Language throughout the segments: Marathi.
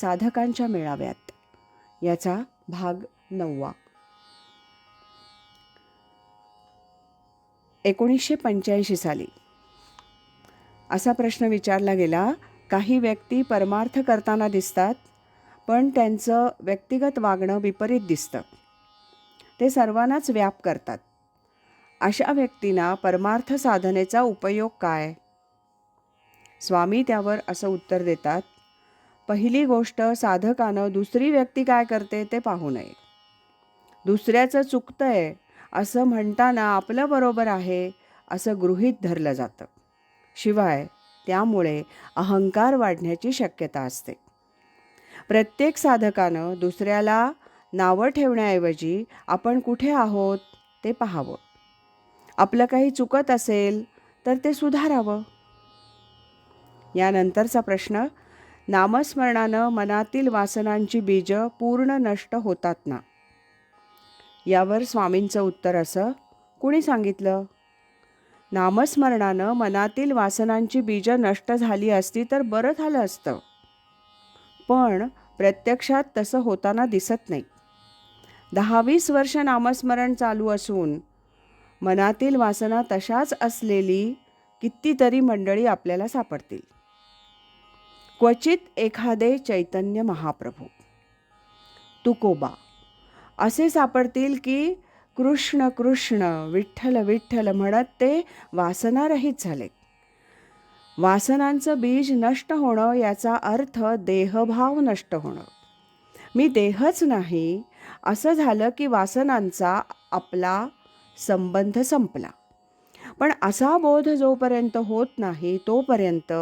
साधकांच्या मेळाव्यात. याचा भाग नववा. एकोणीसशे पंच्याऐंशी साली. असा प्रश्न विचारला गेला काही व्यक्ती परमार्थ करताना दिसतात पण त्यांचं व्यक्तिगत वागणं विपरीत दिसतं. ते सर्वांनाच व्याप करतात. अशा व्यक्तींना परमार्थ साधनेचा उपयोग काय? स्वामी त्यावर असं उत्तर देतात पहिली गोष्ट साधकानं दुसरी व्यक्ती काय करते ते पाहू नये. दुसऱ्याचं चुकतंय असं म्हणताना आपलं बरोबर आहे असं गृहीत धरलं जातं. शिवाय त्यामुळे अहंकार वाढण्याची शक्यता असते. प्रत्येक साधकानं दुसऱ्याला नावं ठेवण्याऐवजी आपण कुठे आहोत ते पाहावं. आपलं काही चुकत असेल तर ते सुधारावं. यानंतरचा प्रश्न नामस्मरणानं मनातील वासनांची बीजं पूर्ण नष्ट होतात ना यावर स्वामींचं उत्तर असं कुणी सांगितलं? नामस्मरणानं मनातील वासनांची बीजं नष्ट झाली असती तर बरं झालं असतं. पण प्रत्यक्षात तसं होताना दिसत नाही. दहा वीस वर्ष नामस्मरण चालू असून मनातील वासना तशाच असलेली कितीतरी मंडळी आपल्याला सापडतील. क्वचित एखादे चैतन्य महाप्रभू. तुकोबा असे सापडतील की कृष्ण कृष्ण विठ्ठल विठ्ठल म्हणत ते वासनारहित झाले. वासनांचं बीज नष्ट होणं याचा अर्थ देहभाव नष्ट होणं. मी देहच नाही असं झालं की वासनांचा आपला संबंध संपला. पण असा बोध जोपर्यंत होत नाही तोपर्यंत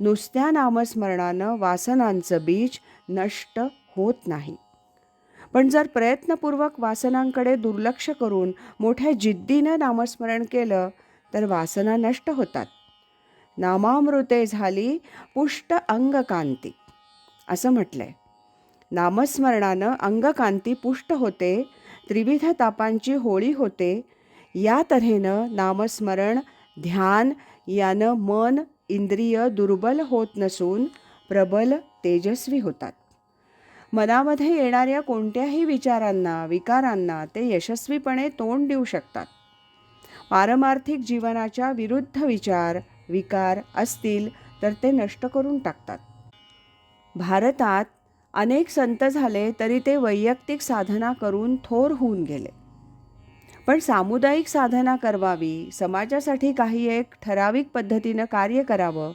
नुसत्या नामस्मरणानं वासनांचं बीज नष्ट होत नाही. पण जर प्रयत्नपूर्वक वासनांकडे दुर्लक्ष करून मोठ्या जिद्दीनं नामस्मरण केलं तर वासना नष्ट होतात. नामामृते झाली पुष्ट अंगकांती. असं म्हटलंय. नामस्मरणानं अंगकांती पुष्ट होते त्रिविध तापांची होळी होते या तऱ्हेनं नामस्मरण ध्यान यानं मन इंद्रिय दुर्बल होत नसून प्रबल तेजस्वी होतात. मनामध्ये येणाऱ्या कोणत्याही विचारांना विकारांना ते यशस्वीपणे तोंड देऊ शकतात. पारमार्थिक जीवनाच्या विरुद्ध विचार विकार असतील तर ते नष्ट करून टाकतात. भारतात अनेक संत झाले तरी ते वैयक्तिक साधना करून थोर होऊन गेले. पण सामुदायिक साधना करवावी समाजासाठी काही एक ठराविक पद्धतीनं कार्य करावं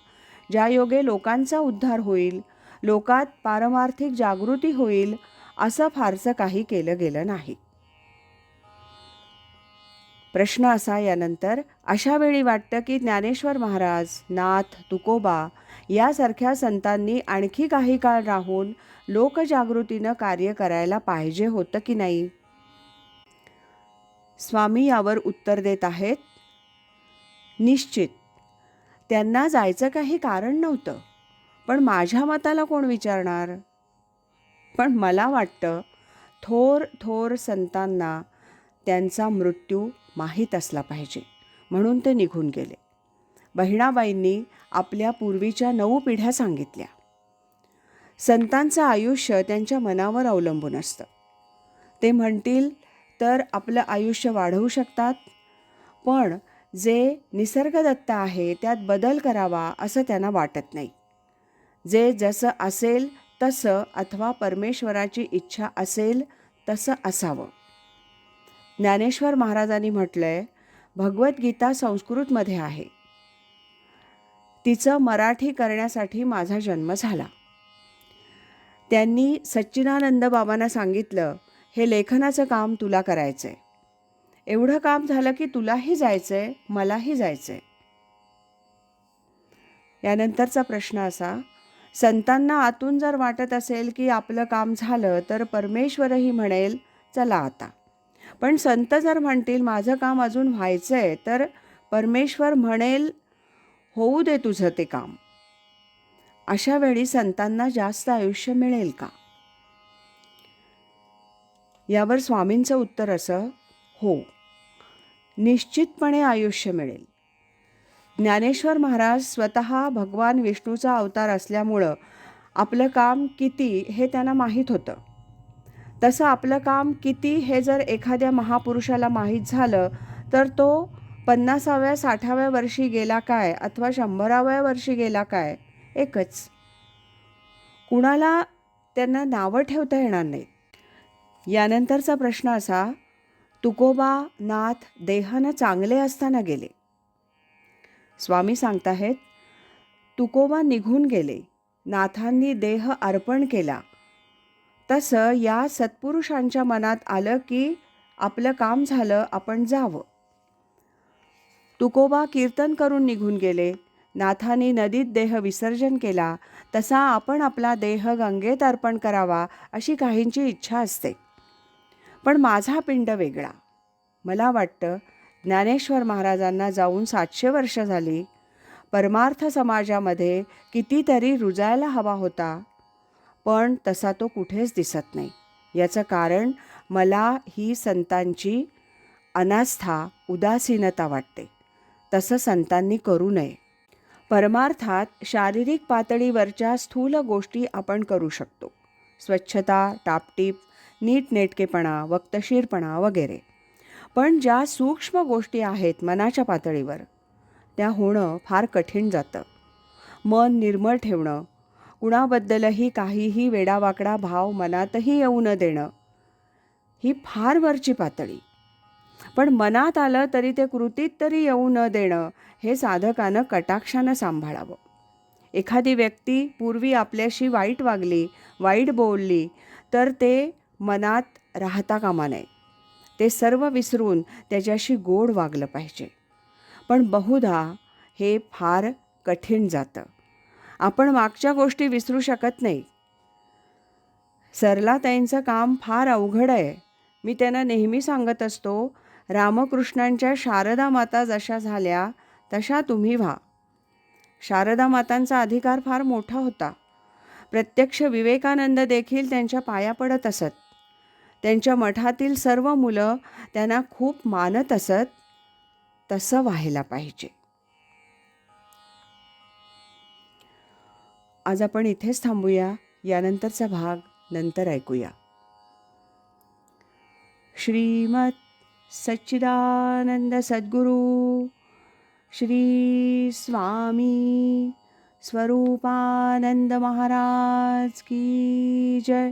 ज्यायोगे लोकांचा उद्धार होईल लोकात पारमार्थिक जागृती होईल असं फारसं काही केलं गेलं नाही. प्रश्न असा यानंतर अशा वेळी वाटतं की ज्ञानेश्वर महाराज नाथ तुकोबा यासारख्या संतांनी आणखी काही काळ राहून लोकजागृतीनं कार्य करायला पाहिजे होतं की नाही? स्वामी यावर उत्तर देत आहेत निश्चित. त्यांना जायचं काही कारण नव्हतं पण माझ्या मताला कोण विचारणार? पण मला वाटतं थोर थोर संतांना त्यांचा मृत्यू माहीत असला पाहिजे. म्हणून ते निघून गेले. बहिणाबाईंनी आपल्या पूर्वीच्या नऊ पिढ्या सांगितल्या. संतांचं आयुष्य त्यांच्या मनावर अवलंबून असतं. ते म्हणतील तर आपलं आयुष्य वाढवू शकतात. पण जे निसर्गदत्त आहे त्यात बदल करावा असं त्यांना वाटत नाही. जे जसं असेल तसं अथवा परमेश्वराची इच्छा असेल तसं असावं. ज्ञानेश्वर महाराजांनी म्हटलंय भगवद्गीता संस्कृतमध्ये आहे. तिचं मराठी करण्यासाठी माझा जन्म झाला. त्यांनी सच्चिदानंद बाबांना सांगितलं हे लेखनाचं काम तुला करायचं आहे एवढं काम झालं की तुलाही जायचं आहे मलाही जायचं आहे यानंतरचा प्रश्न असा संतांना आतून जर वाटत असेल की आपलं काम झालं तर परमेश्वरही म्हणेल चला आता. पण संत जर म्हणतील माझं काम अजून व्हायचं आहे तर परमेश्वर म्हणेल होऊ दे तुझं ते काम. अशा वेळी संतांना जास्त आयुष्य मिळेल का? यावर स्वामींचं उत्तर असं हो निश्चितपणे आयुष्य मिळेल. ज्ञानेश्वर महाराज स्वतः भगवान विष्णूचा अवतार असल्यामुळं आपलं काम किती हे त्यांना माहीत होतं. तसं आपलं काम किती हे जर एखाद्या महापुरुषाला माहीत झालं तर तो पन्नासाव्या साठाव्या वर्षी गेला काय अथवा शंभराव्या वर्षी गेला काय एकच. कुणाला त्यांना नावं ठेवता येणार नाहीत. यानंतरचा प्रश्न असा तुकोबा नाथ देहानं चांगले असताना गेले. स्वामी सांगताहेत तुकोबा निघून गेले नाथांनी देह अर्पण केला. तसं या सत्पुरुषांच्या मनात आलं की आपलं काम झालं आपण जावं. तुकोबा कीर्तन करून निघून गेले नाथांनी नदीत देह विसर्जन केला तसा आपण आपला देह गंगेत अर्पण करावा अशी काहींची इच्छा असते. पण माझा पिंड वेगळा. मला वाटतं ज्ञानेश्वर महाराजांना जाऊन सातशे वर्ष झाली. परमार्थ समाजामध्ये कितीतरी रुजायला हवा होता. पण तसा तो कुठेच दिसत नाही. याचं कारण मला ही संतांची अनास्था उदासीनता वाटते. तसं संतांनी करू नये. परमार्थात शारीरिक पातळीवरच्या स्थूल गोष्टी आपण करू शकतो. स्वच्छता टापटीप नीटनेटकेपणा वक्तशीरपणा वगैरे. पण ज्या सूक्ष्म गोष्टी आहेत मनाच्या पातळीवर त्या होणं फार कठीण जातं. मन निर्मळ ठेवणं कुणाबद्दलही काहीही वेडावाकडा भाव मनातही येऊ न देणं ही फार वरची पातळी. पण मनात आलं तरी ते कृतीत तरी येऊ न देणं हे साधकानं कटाक्षानं सांभाळावं. एखादी व्यक्ती पूर्वी आपल्याशी वाईट वागली वाईट बोलली तर ते मनात राहता कामा नये. ते सर्व विसरून त्याच्याशी गोड वागलं पाहिजे. पण बहुधा हे फार कठीण जातं. आपण मागच्या गोष्टी विसरू शकत नाही. सरलाताईंचं काम फार अवघड आहे. मी त्यांना नेहमी सांगत असतो रामकृष्णांच्या शारदा माता जशा झाल्या तशा तुम्ही व्हा. शारदा मातांचा अधिकार फार मोठा होता. प्रत्यक्ष विवेकानंद देखील त्यांच्या पाया पडत असत. त्यांच्या मठातील सर्व मुलं त्यांना खूप मानत असत तसं व्हायला पाहिजे. आज आपण इथेच थांबूया. यानंतरचा भाग नंतर ऐकूया. श्रीमत सच्चिदानंद सद्गुरू श्री स्वामी स्वरूपानंद महाराज की जय.